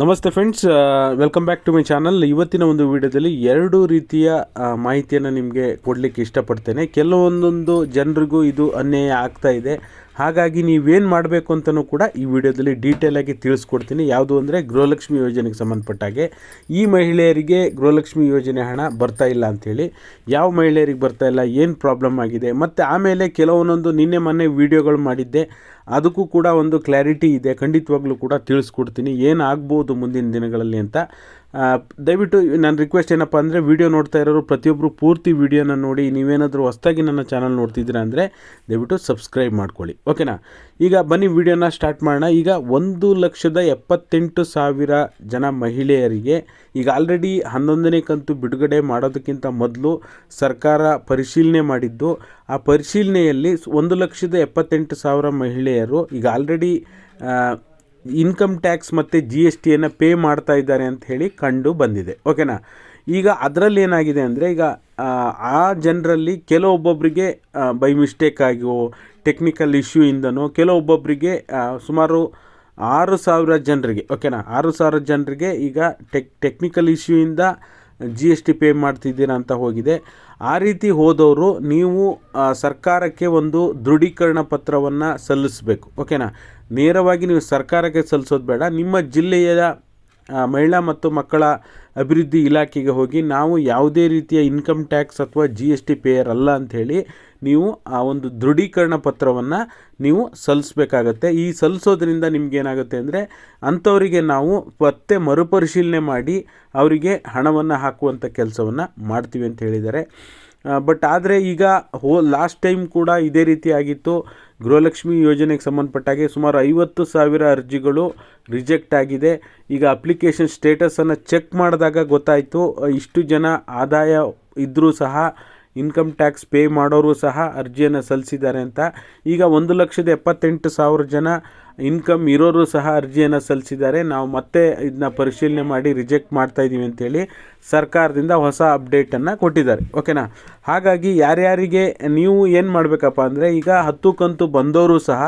ನಮಸ್ತೆ friends welcome back to my channel ಇವತ್ತಿನ ಒಂದು ವಿಡಿಯೋದಲ್ಲಿ ಎರಡು ರೀತಿಯ ಮಾಹಿತಿಯನ್ನು ನಿಮಗೆ ಕೊಡಲಿಕ್ಕೆ ಇಷ್ಟಪಡ್ತೇನೆ. ಕೆಲವೊಂದೊಂದು ಜನರಿಗೂ ಇದು ಅನ್ಯಾಯ ಆಗ್ತಾ ಇದೆ. ಹಾಗಾಗಿ ನೀವೇನು ಮಾಡಬೇಕು ಅಂತಲೂ ಕೂಡ ಈ ವಿಡಿಯೋದಲ್ಲಿ ಡೀಟೇಲಾಗಿ ತಿಳಿಸ್ಕೊಡ್ತೀನಿ. ಯಾವುದು ಅಂದರೆ ಗೃಹಲಕ್ಷ್ಮಿ ಯೋಜನೆಗೆ ಸಂಬಂಧಪಟ್ಟ ಹಾಗೆ. ಈ ಮಹಿಳೆಯರಿಗೆ ಗೃಹಲಕ್ಷ್ಮಿ ಯೋಜನೆ ಹಣ ಬರ್ತಾ ಇಲ್ಲ ಅಂಥೇಳಿ ಯಾವ ಮಹಿಳೆಯರಿಗೆ ಬರ್ತಾ ಇಲ್ಲ, ಏನು ಪ್ರಾಬ್ಲಮ್ ಆಗಿದೆ? ಮತ್ತು ಆಮೇಲೆ ಕೆಲವೊಂದೊಂದು ನಿನ್ನೆ ಮೊನ್ನೆ ವಿಡಿಯೋಗಳು ಮಾಡಿದ್ದೆ. ಅದಕ್ಕೂ ಕೂಡ ಒಂದು ಕ್ಲಾರಿಟಿ ಇದೆ. ಖಂಡಿತವಾಗ್ಲೂ ಕೂಡ ತಿಳಿಸ್ಕೊಡ್ತೀನಿ. ಏನಾಗ್ಬೋದು ಮುಂದಿನ ದಿನಗಳಲ್ಲಿ ಅಂತ. ದಯವಿಟ್ಟು ನನ್ನ ರಿಕ್ವೆಸ್ಟ್ ಏನಪ್ಪ ಅಂದರೆ ವೀಡಿಯೋ ನೋಡ್ತಾ ಇರೋರು ಪ್ರತಿಯೊಬ್ಬರು ಪೂರ್ತಿ ವಿಡಿಯೋನ ನೋಡಿ, ನೀವೇನಾದರೂ ಹೊಸ್ದಾಗಿ ನನ್ನ ಚಾನಲ್ ನೋಡ್ತಿದ್ದೀರಾ ಅಂದರೆ ದಯವಿಟ್ಟು ಸಬ್ಸ್ಕ್ರೈಬ್ ಮಾಡ್ಕೊಳ್ಳಿ. ಓಕೆನಾ ಈಗ ಬನ್ನಿ ವೀಡಿಯೋನ ಸ್ಟಾರ್ಟ್ ಮಾಡೋಣ. ಈಗ ಒಂದು ಲಕ್ಷದ ಎಪ್ಪತ್ತೆಂಟು ಸಾವಿರ ಜನ ಮಹಿಳೆಯರಿಗೆ ಈಗ ಆಲ್ರೆಡಿ ಹನ್ನೊಂದನೇ ಕಂತು ಬಿಡುಗಡೆ ಮಾಡೋದಕ್ಕಿಂತ ಮೊದಲು ಸರ್ಕಾರ ಪರಿಶೀಲನೆ ಮಾಡಿದ್ದು. ಆ ಪರಿಶೀಲನೆಯಲ್ಲಿ ಒಂದು ಲಕ್ಷದ ಎಪ್ಪತ್ತೆಂಟು ಸಾವಿರ ಮಹಿಳೆಯರು ಈಗ ಆಲ್ರೆಡಿ ಇನ್ಕಮ್ ಟ್ಯಾಕ್ಸ್ ಮತ್ತು ಜಿ ಎಸ್ ಟಿಯನ್ನು ಪೇ ಮಾಡ್ತಾ ಇದ್ದಾರೆ ಅಂತ ಹೇಳಿ ಕಂಡು ಬಂದಿದೆ. ಓಕೆನಾ? ಈಗ ಅದರಲ್ಲಿ ಏನಾಗಿದೆ ಅಂದರೆ ಈಗ ಆ, ಜನರಲ್ಲಿ ಕೆಲವೊಬ್ಬೊಬ್ಬರಿಗೆ ಬೈ ಮಿಸ್ಟೇಕ್ ಆಗಿಯೋ ಟೆಕ್ನಿಕಲ್ ಇಶ್ಯೂಯಿಂದನೋ ಕೆಲವೊಬ್ಬೊಬ್ಬರಿಗೆ ಸುಮಾರು ಆರು ಸಾವಿರ ಜನರಿಗೆ ಓಕೆನಾ? ಆರು ಸಾವಿರ ಜನರಿಗೆ ಈಗ ಟೆಕ್ ಟೆಕ್ನಿಕಲ್ ಇಶ್ಯೂಯಿಂದ ಜಿ ಎಸ್ ಟಿ ಪೇ ಮಾಡ್ತಿದ್ದೀರಾ ಅಂತ ಹೋಗಿದೆ. ಆ ರೀತಿ ಹೋದವರು ನೀವು ಸರ್ಕಾರಕ್ಕೆ ಒಂದು ದೃಢೀಕರಣ ಪತ್ರವನ್ನು ಸಲ್ಲಿಸಬೇಕು. ಓಕೆನಾ? ನೇರವಾಗಿ ನೀವು ಸರ್ಕಾರಕ್ಕೆ ಸಲ್ಲಿಸೋದು ಬೇಡ. ನಿಮ್ಮ ಜಿಲ್ಲೆಯ ಮಹಿಳಾ ಮತ್ತು ಮಕ್ಕಳ ಅಭಿವೃದ್ಧಿ ಇಲಾಖೆಗೆ ಹೋಗಿ ನಾವು ಯಾವುದೇ ರೀತಿಯ ಇನ್ಕಮ್ ಟ್ಯಾಕ್ಸ್ ಅಥವಾ ಜಿ ಎಸ್ ಟಿ ಪೇಯರ್ ಅಲ್ಲ ಅಂಥೇಳಿ ನೀವು ಆ ಒಂದು ದೃಢೀಕರಣ ಪತ್ರವನ್ನು ನೀವು ಸಲ್ಲಿಸ್ಬೇಕಾಗತ್ತೆ. ಈ ಸಲ್ಲಿಸೋದ್ರಿಂದ ನಿಮಗೇನಾಗುತ್ತೆ ಅಂದರೆ ಅಂಥವರಿಗೆ ನಾವು ಮತ್ತೆ ಮರುಪರಿಶೀಲನೆ ಮಾಡಿ ಅವರಿಗೆ ಹಣವನ್ನು ಹಾಕುವಂಥ ಕೆಲಸವನ್ನು ಮಾಡ್ತೀವಿ ಅಂತ ಹೇಳಿದ್ದಾರೆ. ಬಟ್ ಆದರೆ ಈಗ ಹೋ ಲಾಸ್ಟ್ ಟೈಮ್ ಕೂಡ ಇದೇ ರೀತಿ ಆಗಿತ್ತು. ಗೃಹಲಕ್ಷ್ಮಿ ಯೋಜನೆಗೆ ಸಂಬಂಧಪಟ್ಟಾಗೆ ಸುಮಾರು ಐವತ್ತು ಸಾವಿರ ಅರ್ಜಿಗಳು ರಿಜೆಕ್ಟ್ ಆಗಿದೆ. ಈಗ ಅಪ್ಲಿಕೇಶನ್ ಸ್ಟೇಟಸನ್ನು ಚೆಕ್ ಮಾಡಿದಾಗ ಗೊತ್ತಾಯಿತು. ಇಷ್ಟು ಜನ ಆದಾಯ ಇದ್ದರೂ ಸಹ ಇನ್ಕಮ್ ಟ್ಯಾಕ್ಸ್ ಪೇ ಮಾಡೋರು ಸಹ ಅರ್ಜಿಯನ್ನು ಸಲ್ಲಿಸಿದ್ದಾರೆ ಅಂತ. ಈಗ ಒಂದು ಲಕ್ಷದ ಎಪ್ಪತ್ತೆಂಟು ಸಾವಿರ ಜನ ಇನ್ಕಮ್ ಇರೋರು ಸಹ ಅರ್ಜಿಯನ್ನು ಸಲ್ಲಿಸಿದ್ದಾರೆ. ನಾವು ಮತ್ತೆ ಇದನ್ನ ಪರಿಶೀಲನೆ ಮಾಡಿ ರಿಜೆಕ್ಟ್ ಮಾಡ್ತಾ ಇದ್ದೀವಿ ಅಂತೇಳಿ ಸರ್ಕಾರದಿಂದ ಹೊಸ ಅಪ್ಡೇಟನ್ನು ಕೊಟ್ಟಿದ್ದಾರೆ. ಓಕೆನಾ? ಹಾಗಾಗಿ ಯಾರ್ಯಾರಿಗೆ ನೀವು ಏನು ಮಾಡಬೇಕಪ್ಪ ಅಂದರೆ ಈಗ ಹತ್ತು ಕಂತು ಬಂದವರು ಸಹ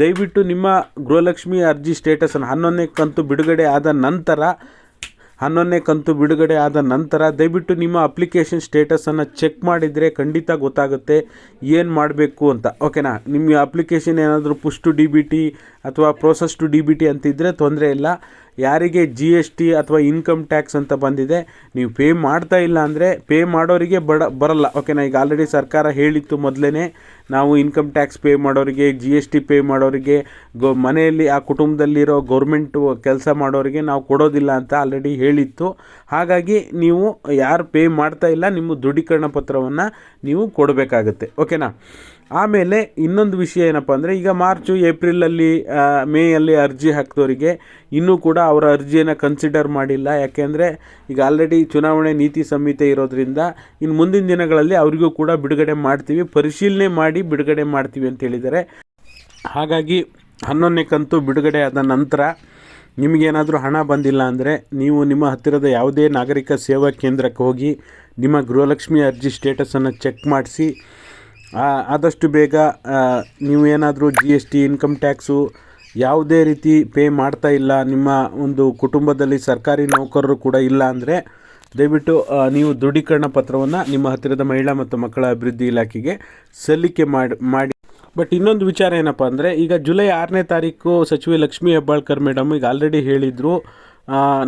ದಯವಿಟ್ಟು ನಿಮ್ಮ ಗೃಹಲಕ್ಷ್ಮಿ ಅರ್ಜಿ ಸ್ಟೇಟಸನ್ನು ಹನ್ನೊಂದನೇ ಕಂತು ಬಿಡುಗಡೆ ಆದ ನಂತರ ಹನ್ನೊಂದನೇ ಕಂತು ಬಿಡುಗಡೆ ಆದ ನಂತರ ದಯವಿಟ್ಟು ನಿಮ್ಮ ಅಪ್ಲಿಕೇಶನ್ ಸ್ಟೇಟಸನ್ನು ಚೆಕ್ ಮಾಡಿದರೆ ಖಂಡಿತ ಗೊತ್ತಾಗುತ್ತೆ ಏನು ಮಾಡಬೇಕು ಅಂತ. ಓಕೆನಾ ನಿಮ್ಮ ಅಪ್ಲಿಕೇಶನ್ ಏನಾದರೂ push to D B T ಅಥವಾ process to D B T ಅಂತಿದ್ದರೆ ತೊಂದರೆ ಇಲ್ಲ. ಯಾರಿಗೆ ಜಿ ಎಸ್ ಟಿ ಅಥವಾ ಇನ್ಕಮ್ ಟ್ಯಾಕ್ಸ್ ಅಂತ ಬಂದಿದೆ, ನೀವು ಪೇ ಮಾಡ್ತಾ ಇಲ್ಲ ಅಂದರೆ ಪೇ ಮಾಡೋರಿಗೆ ಬಡ, ಬರಲ್ಲ. ಓಕೆನಾ ಈಗ ಆಲ್ರೆಡಿ ಸರ್ಕಾರ ಹೇಳಿತ್ತು ಮೊದಲೇ ನಾವು ಇನ್ಕಮ್ ಟ್ಯಾಕ್ಸ್ ಪೇ ಮಾಡೋರಿಗೆ ಜಿ ಎಸ್ ಟಿ ಪೇ ಮಾಡೋರಿಗೆ, ಗೊ, ಮನೆಯಲ್ಲಿ ಆ ಕುಟುಂಬದಲ್ಲಿರೋ ಗೌರ್ಮೆಂಟು ಕೆಲಸ ಮಾಡೋರಿಗೆ ನಾವು ಕೊಡೋದಿಲ್ಲ ಅಂತ ಆಲ್ರೆಡಿ ಹೇಳಿತ್ತು. ಹಾಗಾಗಿ ನೀವು ಯಾರು ಪೇ ಮಾಡ್ತಾ ಇಲ್ಲ, ನಿಮ್ಮ ದೃಢೀಕರಣ ಪತ್ರವನ್ನು ನೀವು ಕೊಡಬೇಕಾಗತ್ತೆ. ಓಕೆನಾ ಆಮೇಲೆ ಇನ್ನೊಂದು ವಿಷಯ ಏನಪ್ಪ ಅಂದರೆ ಈಗ ಮಾರ್ಚು ಏಪ್ರಿಲಲ್ಲಿ ಮೇಯಲ್ಲಿ ಅರ್ಜಿ ಹಾಕಿದವರಿಗೆ ಇನ್ನೂ ಕೂಡ ಅವರ ಅರ್ಜಿಯನ್ನು ಕನ್ಸಿಡರ್ ಮಾಡಿಲ್ಲ. ಯಾಕೆಂದರೆ ಈಗ ಆಲ್ರೆಡಿ ಚುನಾವಣೆ ನೀತಿ ಸಂಹಿತೆ ಇರೋದ್ರಿಂದ ಇನ್ನು ಮುಂದಿನ ದಿನಗಳಲ್ಲಿ ಅವರಿಗೂ ಕೂಡ ಬಿಡುಗಡೆ ಮಾಡ್ತೀವಿ. ಪರಿಶೀಲನೆ ಮಾಡಿ ಬಿಡುಗಡೆ ಮಾಡ್ತೀವಿ ಅಂತ ಹೇಳಿದ್ದಾರೆ. ಹಾಗಾಗಿ ಹನ್ನೊಂದನೇ ಕಂತು ಬಿಡುಗಡೆ ಆದ ನಂತರ ನಿಮಗೇನಾದರೂ ಹಣ ಬಂದಿಲ್ಲ ಅಂದರೆ ನೀವು ನಿಮ್ಮ ಹತ್ತಿರದ ಯಾವುದೇ ನಾಗರಿಕ ಸೇವಾ ಕೇಂದ್ರಕ್ಕೆ ಹೋಗಿ ನಿಮ್ಮ ಗೃಹಲಕ್ಷ್ಮಿ ಅರ್ಜಿ ಸ್ಟೇಟಸನ್ನು ಚೆಕ್ ಮಾಡಿಸಿ ಆದಷ್ಟು ಬೇಗ ನೀವು ಏನಾದರೂ G S T income tax ಯಾವುದೇ ರೀತಿ ಪೇ ಮಾಡ್ತಾ ಇಲ್ಲ, ನಿಮ್ಮ ಒಂದು ಕುಟುಂಬದಲ್ಲಿ ಸರ್ಕಾರಿ ನೌಕರರು ಕೂಡ ಇಲ್ಲ ಅಂದರೆ ದಯವಿಟ್ಟು ನೀವು ದೃಢೀಕರಣ ಪತ್ರವನ್ನು ನಿಮ್ಮ ಹತ್ತಿರದ ಮಹಿಳಾ ಮತ್ತು ಮಕ್ಕಳ ಅಭಿವೃದ್ಧಿ ಇಲಾಖೆಗೆ ಸಲ್ಲಿಕೆ ಮಾಡಿ ಮಾಡಿ. ಬಟ್ ಇನ್ನೊಂದು ವಿಚಾರ ಏನಪ್ಪ ಅಂದರೆ, ಈಗ ಜುಲೈ ಆರನೇ ತಾರೀಕು ಸಚಿವೆ ಲಕ್ಷ್ಮೀ ಹೆಬ್ಬಾಳ್ಕರ್ ಮೇಡಮ್ ಈಗ ಆಲ್ರೆಡಿ ಹೇಳಿದರು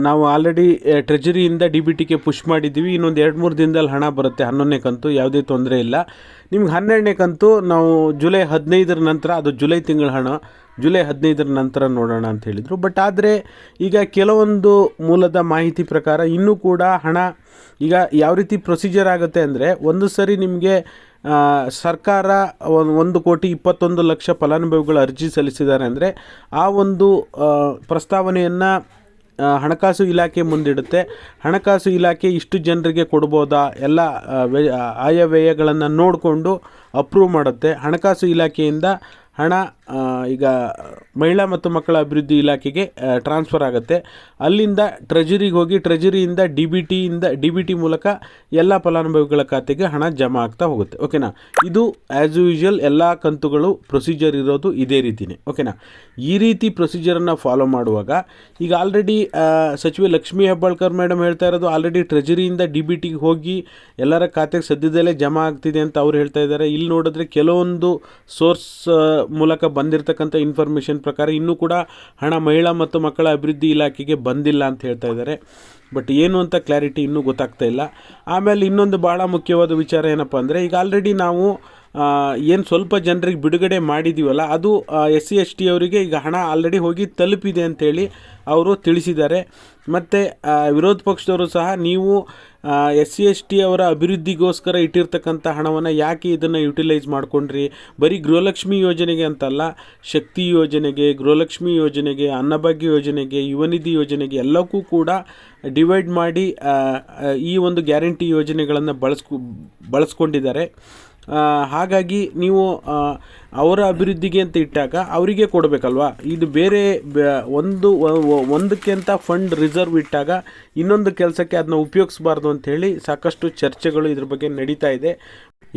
ನಾವು ಆಲ್ರೆಡಿ ಟ್ರೆಜರಿಯಿಂದ ಡಿ ಬಿ ಟಿಗೆ ಪುಷ್ ಮಾಡಿದ್ದೀವಿ. ಇನ್ನೊಂದು ಎರಡು ಮೂರು ದಿನದಲ್ಲಿ ಹಣ ಬರುತ್ತೆ. ಹನ್ನೊಂದನೇ ಕಂತು, ಯಾವುದೇ ತೊಂದರೆ ಇಲ್ಲ. ನಿಮ್ಗೆ ಹನ್ನೆರಡನೇ ಕಂತು ನಾವು ಜುಲೈ ಹದಿನೈದರ ನಂತರ, ಅದು ಜುಲೈ ತಿಂಗಳ ಹಣ, ಜುಲೈ ಹದಿನೈದರ ನಂತರ ನೋಡೋಣ ಅಂತ ಹೇಳಿದರು. ಬಟ್ ಆದರೆ, ಈಗ ಕೆಲವೊಂದು ಮೂಲದ ಮಾಹಿತಿ ಪ್ರಕಾರ ಇನ್ನೂ ಕೂಡ ಹಣ ಈಗ ಯಾವ ರೀತಿ ಪ್ರೊಸೀಜರ್ ಆಗುತ್ತೆ ಅಂದರೆ, ಒಂದು ಸರಿ ನಿಮಗೆ ಸರ್ಕಾರ ಒಂದು ಕೋಟಿ ಇಪ್ಪತ್ತೊಂದು ಲಕ್ಷ ಫಲಾನುಭವಿಗಳು ಅರ್ಜಿ ಸಲ್ಲಿಸಿದ್ದಾರೆ ಅಂದರೆ, ಆ ಒಂದು ಪ್ರಸ್ತಾವನೆಯನ್ನು ಹಣಕಾಸು ಇಲಾಖೆ ಮುಂದಿಡುತ್ತೆ. ಹಣಕಾಸು ಇಲಾಖೆ ಇಷ್ಟು ಜನರಿಗೆ ಕೊಡ್ಬೋದಾ? ಎಲ್ಲ ವ್ಯಯ ಆಯವ್ಯಯಗಳನ್ನು ನೋಡಿಕೊಂಡು ಅಪ್ರೂವ್ ಮಾಡುತ್ತೆ. ಹಣಕಾಸು ಇಲಾಖೆಯಿಂದ ಹಣ ಈಗ ಮಹಿಳಾ ಮತ್ತು ಮಕ್ಕಳ ಅಭಿವೃದ್ಧಿ ಇಲಾಖೆಗೆ ಟ್ರಾನ್ಸ್ಫರ್ ಆಗುತ್ತೆ. ಅಲ್ಲಿಂದ ಟ್ರೆಜರಿಗೆ ಹೋಗಿ ಟ್ರೆಜರಿಯಿಂದ ಡಿ ಬಿ ಟಿಯಿಂದ ಡಿ ಬಿ ಟಿ ಮೂಲಕ ಎಲ್ಲ ಫಲಾನುಭವಿಗಳ ಖಾತೆಗೆ ಹಣ ಜಮಾ ಆಗ್ತಾ ಹೋಗುತ್ತೆ. ಓಕೆನಾ ಇದು ಆ್ಯಸ್ ಯೂಶುವಲ್ ಎಲ್ಲ ಕಂತುಗಳು ಪ್ರೊಸೀಜರ್ ಇರೋದು ಇದೇ ರೀತಿನೇ. ಓಕೆನಾ ಈ ರೀತಿ ಪ್ರೊಸೀಜರನ್ನು ಫಾಲೋ ಮಾಡುವಾಗ, ಈಗ ಆಲ್ರೆಡಿ ಸಚಿವೆ ಲಕ್ಷ್ಮೀ ಹೆಬ್ಬಾಳ್ಕರ್ ಮೇಡಮ್ ಹೇಳ್ತಾ ಇರೋದು ಆಲ್ರೆಡಿ ಟ್ರೆಜರಿಯಿಂದ ಡಿ ಬಿ ಟಿಗೆ ಹೋಗಿ ಎಲ್ಲರ ಖಾತೆಗೆ ಸದ್ಯದಲ್ಲೇ ಜಮಾ ಆಗ್ತಿದೆ ಅಂತ ಅವ್ರು ಹೇಳ್ತಾ ಇದ್ದಾರೆ. ಇಲ್ಲಿ ನೋಡಿದ್ರೆ ಕೆಲವೊಂದು ಸೋರ್ಸ್ ಮೂಲಕ ಬಂದಿರತಕ್ಕಂಥ ಇನ್ಫಾರ್ಮೇಷನ್ ಪ್ರಕಾರ ಇನ್ನೂ ಕೂಡ ಹಣ ಮಹಿಳಾ ಮತ್ತು ಮಕ್ಕಳ ಅಭಿವೃದ್ಧಿ ಇಲಾಖೆಗೆ ಬಂದಿಲ್ಲ ಅಂತ ಹೇಳ್ತಾ ಇದ್ದಾರೆ. ಬಟ್ ಏನು ಅಂತ ಕ್ಲಾರಿಟಿ ಇನ್ನೂ ಗೊತ್ತಾಗ್ತಾ ಇಲ್ಲ. ಆಮೇಲೆ ಇನ್ನೊಂದು ಭಾಳ ಮುಖ್ಯವಾದ ವಿಚಾರ ಏನಪ್ಪ ಅಂದರೆ ಈಗ ಆಲ್ರೆಡಿ ನಾವು ಏನು ಸ್ವಲ್ಪ ಜನರಿಗೆ ಬಿಡುಗಡೆ ಮಾಡಿದ್ದೀವಲ್ಲ ಅದು ಎಸ್ ಸಿ ಎಸ್ ಟಿ ಅವರಿಗೆ ಈಗ ಹಣ ಆಲ್ರೆಡಿ ಹೋಗಿ ತಲುಪಿದೆ ಅಂಥೇಳಿ ಅವರು ತಿಳಿಸಿದ್ದಾರೆ. ಮತ್ತು ವಿರೋಧ ಪಕ್ಷದವರು ಸಹ ನೀವು ಎಸ್ ಸಿ ಎಸ್ ಟಿ ಅವರ ಅಭಿವೃದ್ಧಿಗೋಸ್ಕರ ಇಟ್ಟಿರ್ತಕ್ಕಂಥ ಹಣವನ್ನು ಯಾಕೆ ಇದನ್ನು ಯುಟಿಲೈಸ್ ಮಾಡ್ಕೊಂಡ್ರಿ? ಬರೀ ಗೃಹಲಕ್ಷ್ಮಿ ಯೋಜನೆಗೆ ಅಂತಲ್ಲ, ಶಕ್ತಿ ಯೋಜನೆಗೆ, ಗೃಹಲಕ್ಷ್ಮಿ ಯೋಜನೆಗೆ, ಅನ್ನಭಾಗ್ಯ ಯೋಜನೆಗೆ ಯುವನಿಧಿ ಯೋಜನೆಗೆ ಎಲ್ಲಕ್ಕೂ ಕೂಡ ಡಿವೈಡ್ ಮಾಡಿ ಈ ಒಂದು ಗ್ಯಾರಂಟಿ ಯೋಜನೆಗಳನ್ನು ಬಳಸ್ಕೊ, ಬಳಸ್ಕೊಂಡಿದ್ದಾರೆ. ಹಾಗಾಗಿ ನೀವು ಅವರ ಅಭಿವೃದ್ಧಿಗೆ ಅಂತ ಇಟ್ಟಾಗ ಅವರಿಗೆ ಕೊಡಬೇಕಲ್ವಾ? ಇದು ಬೇರೆ ಒಂದು ಒಂದಕ್ಕೆ ಅಂತ ಫಂಡ್ ರಿಸರ್ವ್ ಇಟ್ಟಾಗ ಇನ್ನೊಂದು ಕೆಲಸಕ್ಕೆ ಅದನ್ನ ಉಪಯೋಗಿಸ್ಬಾರ್ದು ಹೇಳಿ ಸಾಕಷ್ಟು ಚರ್ಚೆಗಳು ಇದ್ರ ಬಗ್ಗೆ ನಡೀತಾ ಇದೆ.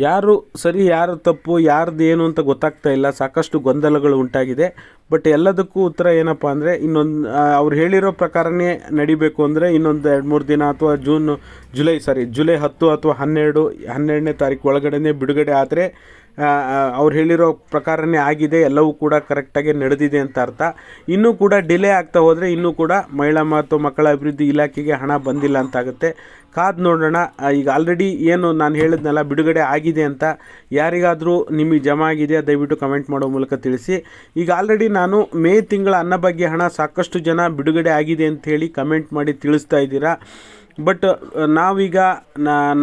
ಯಾರು ಸರಿ, ಯಾರು ತಪ್ಪು, ಯಾರ್ದು ಏನು ಅಂತ ಗೊತ್ತಾಗ್ತಾ ಇಲ್ಲ. ಸಾಕಷ್ಟು ಗೊಂದಲಗಳು ಉಂಟಾಗಿದೆ. ಬಟ್ ಎಲ್ಲದಕ್ಕೂ ಉತ್ತರ ಏನಪ್ಪ ಅಂದರೆ, ಇನ್ನೊಂದು ಅವ್ರು ಹೇಳಿರೋ ಪ್ರಕಾರನೇ ನಡಿಬೇಕು ಅಂದರೆ ಇನ್ನೊಂದು ಎರಡು ಮೂರು ದಿನ ಅಥವಾ ಜೂನ್, ಜುಲೈ ಸಾರಿ ಜುಲೈ ಹತ್ತು ಅಥವಾ ಹನ್ನೆರಡು, ಹನ್ನೆರಡನೇ ತಾರೀಕು ಒಳಗಡೆನೇ ಬಿಡುಗಡೆ ಆದರೆ ಅವ್ರು ಹೇಳಿರೋ ಪ್ರಕಾರನೇ ಆಗಿದೆ, ಎಲ್ಲವೂ ಕೂಡ ಕರೆಕ್ಟಾಗಿ ನಡೆದಿದೆ ಅಂತ ಅರ್ಥ. ಇನ್ನೂ ಕೂಡ ಡಿಲೇ ಆಗ್ತಾ ಹೋದರೆ ಇನ್ನೂ ಕೂಡ ಮಹಿಳಾ ಮತ್ತು ಮಕ್ಕಳ ಅಭಿವೃದ್ಧಿ ಇಲಾಖೆಗೆ ಹಣ ಬಂದಿಲ್ಲ ಅಂತಾಗುತ್ತೆ ಕಾದು ನೋಡೋಣ ಈಗ ಆಲ್ರೆಡಿ ಏನು ನಾನು ಹೇಳಿದ್ನಲ್ಲ, ಬಿಡುಗಡೆ ಆಗಿದೆ ಅಂತ, ಯಾರಿಗಾದರೂ ನಿಮಗೆ ಜಮಾ ಆಗಿದೆಯಾ ದಯವಿಟ್ಟು ಕಮೆಂಟ್ ಮಾಡೋ ಮೂಲಕ ತಿಳಿಸಿ. ಈಗ ಆಲ್ರೆಡಿ ನಾನು ಮೇ ತಿಂಗಳ ಅನ್ನ ಬಗ್ಗೆ ಹಣ ಸಾಕಷ್ಟು ಜನ ಬಿಡುಗಡೆ ಆಗಿದೆ ಅಂತ ಹೇಳಿ ಕಮೆಂಟ್ ಮಾಡಿ ತಿಳಿಸ್ತಾ ಇದ್ದೀರಾ. ಬಟ್ ನಾವೀಗ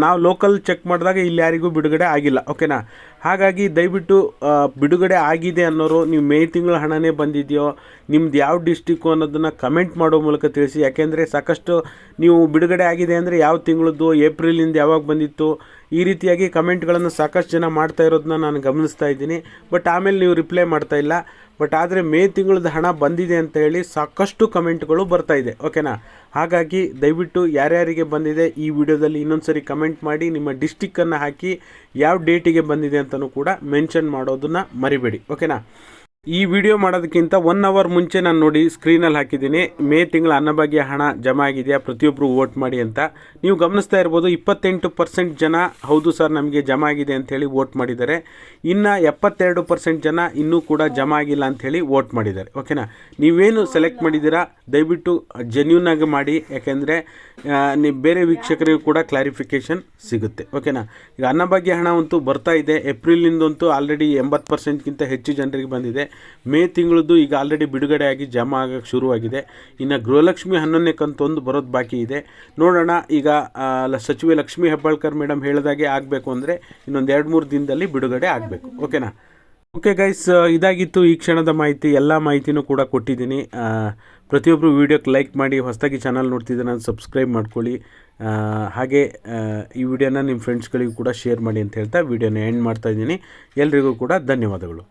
ನಾವು ಲೋಕಲ್ ಚೆಕ್ ಮಾಡಿದಾಗ ಇಲ್ಲಿ ಯಾರಿಗೂ ಬಿಡುಗಡೆ ಆಗಿಲ್ಲ ಓಕೆನಾ ಹಾಗಾಗಿ ದಯವಿಟ್ಟು ಬಿಡುಗಡೆ ಆಗಿದೆ ಅನ್ನೋರು, ನೀವು ಮೇ ತಿಂಗಳ ಹಣನೇ ಬಂದಿದೆಯೋ, ನಿಮ್ದು ಯಾವ ಡಿಸ್ಟಿಕ್ಕು ಅನ್ನೋದನ್ನು ಕಮೆಂಟ್ ಮಾಡೋ ಮೂಲಕ ತಿಳಿಸಿ. ಯಾಕೆಂದರೆ ಸಾಕಷ್ಟು ನೀವು ಬಿಡುಗಡೆ ಆಗಿದೆ ಅಂದರೆ ಯಾವ ತಿಂಗಳದ್ದು, ಏಪ್ರಿಲಿಂದ ಯಾವಾಗ ಬಂದಿತ್ತು ಈ ರೀತಿಯಾಗಿ ಕಮೆಂಟ್ಗಳನ್ನು ಸಾಕಷ್ಟು ಜನ ಮಾಡ್ತಾ ಇರೋದನ್ನ ನಾನು ಗಮನಿಸ್ತಾ ಇದ್ದೀನಿ. ಬಟ್ ಆಮೇಲೆ ನೀವು ರಿಪ್ಲೈ ಮಾಡ್ತಾ ಇಲ್ಲ. ಬಟ್ ಆದರೆ ಮೇ ತಿಂಗಳದ ಹಣ ಬಂದಿದೆ ಅಂತ ಹೇಳಿ ಸಾಕಷ್ಟು ಕಮೆಂಟ್ಗಳು ಬರ್ತಾ ಇದೆ. ಓಕೆನಾ? ಹಾಗಾಗಿ ದಯವಿಟ್ಟು ಯಾರ್ಯಾರಿಗೆ ಬಂದಿದೆ ಈ ವಿಡಿಯೋದಲ್ಲಿ ಇನ್ನೊಂದು ಸರಿ ಕಮೆಂಟ್ ಮಾಡಿ, ನಿಮ್ಮ ಡಿಸ್ಟಿಕ್ಕನ್ನು ಹಾಕಿ ಯಾವ ಡೇಟಿಗೆ ಬಂದಿದೆ ಅಂತಲೂ ಕೂಡ ಮೆನ್ಷನ್ ಮಾಡೋದನ್ನು ಮರಿಬೇಡಿ. ಓಕೆನಾ? ಈ ವಿಡಿಯೋ ಮಾಡೋದಕ್ಕಿಂತ ಒನ್ ಅವರ್ ಮುಂಚೆ ನಾನು ನೋಡಿ ಸ್ಕ್ರೀನಲ್ಲಿ ಹಾಕಿದ್ದೀನಿ. ಮೇ ತಿಂಗಳ ಅನ್ನಭಾಗ್ಯ ಹಣ ಜಮಾ ಆಗಿದೆಯಾ? ಪ್ರತಿಯೊಬ್ಬರು ವೋಟ್ ಮಾಡಿ ಅಂತ. ನೀವು ಗಮನಿಸ್ತಾ ಇರ್ಬೋದು ಇಪ್ಪತ್ತೆಂಟು ಪರ್ಸೆಂಟ್ ಜನ ಹೌದು ಸರ್ ನಮಗೆ ಜಮಾ ಆಗಿದೆ ಅಂಥೇಳಿ ವೋಟ್ ಮಾಡಿದ್ದಾರೆ. ಇನ್ನು ಎಪ್ಪತ್ತೆರಡು ಪರ್ಸೆಂಟ್ ಜನ ಇನ್ನೂ ಕೂಡ ಜಮಾ ಆಗಿಲ್ಲ ಅಂಥೇಳಿ ವೋಟ್ ಮಾಡಿದ್ದಾರೆ. ಓಕೆನಾ ನೀವೇನು ಸೆಲೆಕ್ಟ್ ಮಾಡಿದ್ದೀರಾ? ದಯವಿಟ್ಟು ಜೆನ್ಯೂನ್ ಆಗಿ ಮಾಡಿ. ಯಾಕೆಂದರೆ ನೀವು ಬೇರೆ ವೀಕ್ಷಕರಿಗೂ ಕೂಡ ಕ್ಲಾರಿಫಿಕೇಷನ್ ಸಿಗುತ್ತೆ. ಓಕೆನಾ ಈಗ ಅನ್ನಭಾಗ್ಯ ಹಣ ಅಂತೂ ಬರ್ತಾ ಇದೆ. ಏಪ್ರಿಲಿಂದಂತೂ ಆಲ್ರೆಡಿ ಎಂಬತ್ತು ಪರ್ಸೆಂಟ್ಗಿಂತ ಹೆಚ್ಚು ಜನರಿಗೆ ಬಂದಿದೆ. ಮೇ ತಿಂಗಳದ್ದು ಈಗ ಆಲ್ರೆಡಿ ಬಿಡುಗಡೆ ಆಗಿ ಜಮಾ ಆಗೋಕ್ಕೆ ಶುರುವಾಗಿದೆ. ಇನ್ನು ಗೃಹಲಕ್ಷ್ಮಿ ಹನ್ನೊಂದನೇ ಕಂತೊಂದು ಬರೋದು ಬಾಕಿ ಇದೆ. ನೋಡೋಣ, ಈಗ ಸಚಿವೆ ಲಕ್ಷ್ಮೀ ಹೆಬ್ಬಾಳ್ಕರ್ ಮೇಡಮ್ ಹೇಳಿದಾಗೆ ಆಗಬೇಕು ಅಂದರೆ ಇನ್ನೊಂದು ಎರಡು ಮೂರು ದಿನದಲ್ಲಿ ಬಿಡುಗಡೆ ಆಗಬೇಕು. ಓಕೆನಾ? ಓಕೆ ಗೈಸ್, ಇದಾಗಿತ್ತು ಈ ಕ್ಷಣದ ಮಾಹಿತಿ. ಎಲ್ಲ ಮಾಹಿತಿನೂ ಕೂಡ ಕೊಟ್ಟಿದ್ದೀನಿ. ಪ್ರತಿಯೊಬ್ಬರು ವೀಡಿಯೋಕ್ಕೆ ಲೈಕ್ ಮಾಡಿ, ಹೊಸದಾಗಿ ಚಾನಲ್ ನೋಡ್ತಿದ್ದೆ ನಾನು ಸಬ್ಸ್ಕ್ರೈಬ್ ಮಾಡ್ಕೊಳ್ಳಿ. ಹಾಗೆ ಈ ವಿಡಿಯೋನ ನಿಮ್ಮ ಫ್ರೆಂಡ್ಸ್ಗಳಿಗೂ ಕೂಡ ಶೇರ್ ಮಾಡಿ ಅಂತ ಹೇಳ್ತಾ ವಿಡಿಯೋನ ಎಂಡ್ ಮಾಡ್ತಾ ಇದ್ದೀನಿ. ಎಲ್ರಿಗೂ ಕೂಡ ಧನ್ಯವಾದಗಳು.